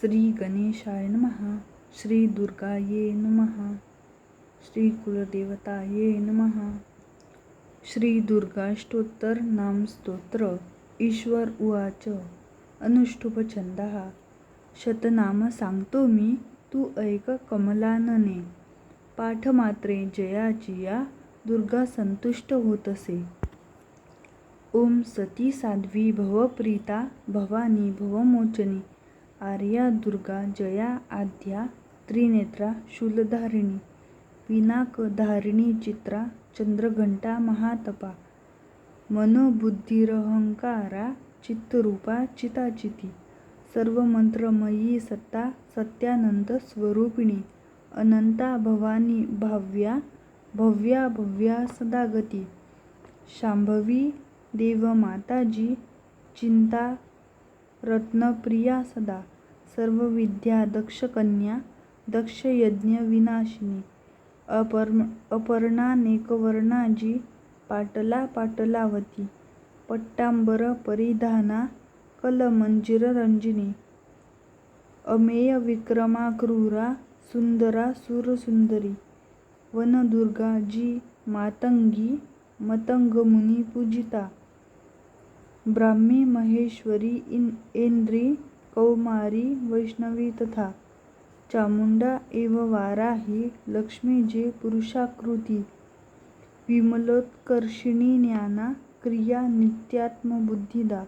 श्री गणेशाय नमः श्री दुर्गाये नमः श्री कुलदेवताये नमः। श्री दुर्गाष्टोत्तर नाम स्तोत्र ईश्वर उवाच अनुष्टुप छंदः शतनाम सांगतो मी तू ऐक कमलानने। पाठमात्रे जयाची या दुर्गा संतुष्ट होत असे ओम सती साध्वी भवप्रीता भवानी भवमोचनी आर्या दुर्गा जया आद्या त्रिनेत्रा शूलधारिणी पिनाकधारिणी चित्रा चंद्रघंटा महातपा मनोबुद्धिरहंकारा चित्तरूपा चिताचिती सर्व मंत्रमयी सत्ता सत्यानंद स्वरूपिणी अनंता भवानी भाव्या भव्या भव्या सदागती शांभवी देवमाताजी चिंता रत्नप्रिया सदा सर्व विद्या दक्ष कन्या दक्ष यज्ञ विनाशिनी अपर्म अपर्णा नेकवर्णाजी पाटला पाटलावती पट्टांबर परिधाना कलमंजिर रंजिनी अमेय विक्रमा क्रूरा सुंदरा सुरसुंदरी वनदुर्गा जी मातंगी मतंगमुनी पूजिता ब्राह्मी महेश्वरी इन ऐन्द्री कौमारी वैष्णवी तथा चामुंडा एव वाराही लक्ष्मी जे पुरुषाकृती. विमलोत्कर्षिणी ज्ञाना क्रिया नित्यात्मबुद्धिदा.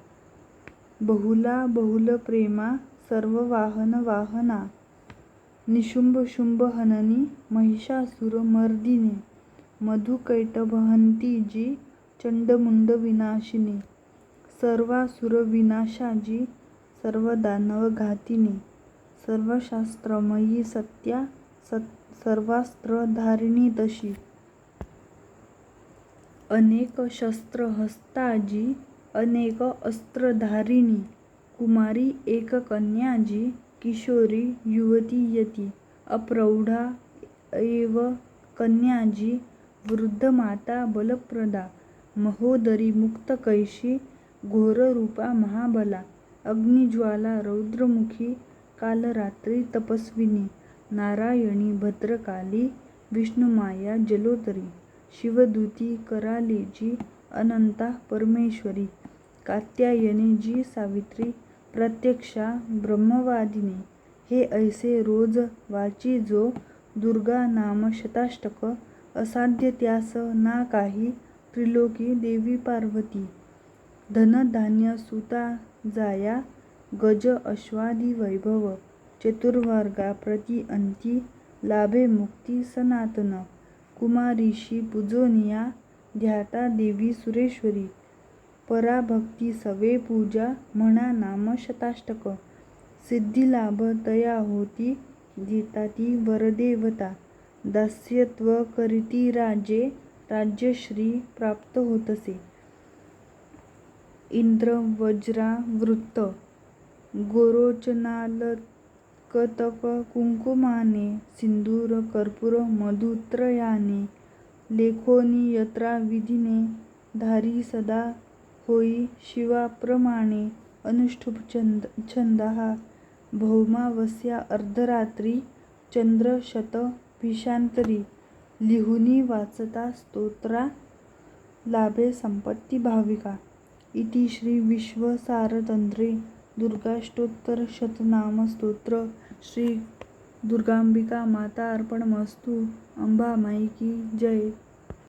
बहुला बहुलप्रेमा सर्ववाहन वाहना. निशुंभ शुंभ हननी महिषासुर मर्दिनी. मधुकैटभहंती जी चंडमुंड सर्वासुरविनाशाजी सर्वदानवघातिनी सर्वशास्त्रमयी सत्या सत् सर्वास्त्रधारिणी तशी. अनेक शस्त्र हस्ताजी अनेक अस्त्रधारिणी कुमारी एक कन्याजी किशोरी युवती यती अप्रौढा एव कन्याजी वृद्धमाता बलप्रदा महोदरी मुक्तकैशी घोररूपा महाबला अग्निज्वाला रौद्रमुखी कालरात्री तपस्विनी नारायणी भद्रकाली विष्णुमाया जलोदरी शिवदूती कराली जी अनंता परमेश्वरी कात्यायनी जी सावित्री प्रत्यक्षा ब्रह्मवादिनी हे ऐसे रोज वाची जो दुर्गा नाम शताष्टक असाध्य त्यास ना काही त्रिलोकी देवी पार्वती धनधान्य सुता जाया गज अश्वादी वैभव चतुर्वर्गा प्रति अंती लाभे मुक्ती सनातन कुमारीशी पूजोनिया ध्याता देवी सुरेश्वरी पराभक्ती सवे पूजा म्हणा नाम शताष्टक सिद्धिलाभ तया होती देता ती वरदेवता दास्यत्व करीती राजे राज्यश्री प्राप्त होतसे. इंद्र वज्रा वृत्त गोरोचनालकतक कुंकुमाने सिंदूर कर्पूर मधुत्रयाने लेखोनी यत्रा विधीने धारी सदा होई शिवाप्रमाणे अनुष्ठुप छंद छंदहा भौमावस्या अर्धरात्री चंद्रशत लिहुनी वाचता स्तोत्रा लाभे संपत्ती भाविका। इति श्री विश्वसारतंत्रे दुर्गाष्टोत्तर श्री दुर्गाम्बिका माता अर्पणमस्तु अंबामाई की जय।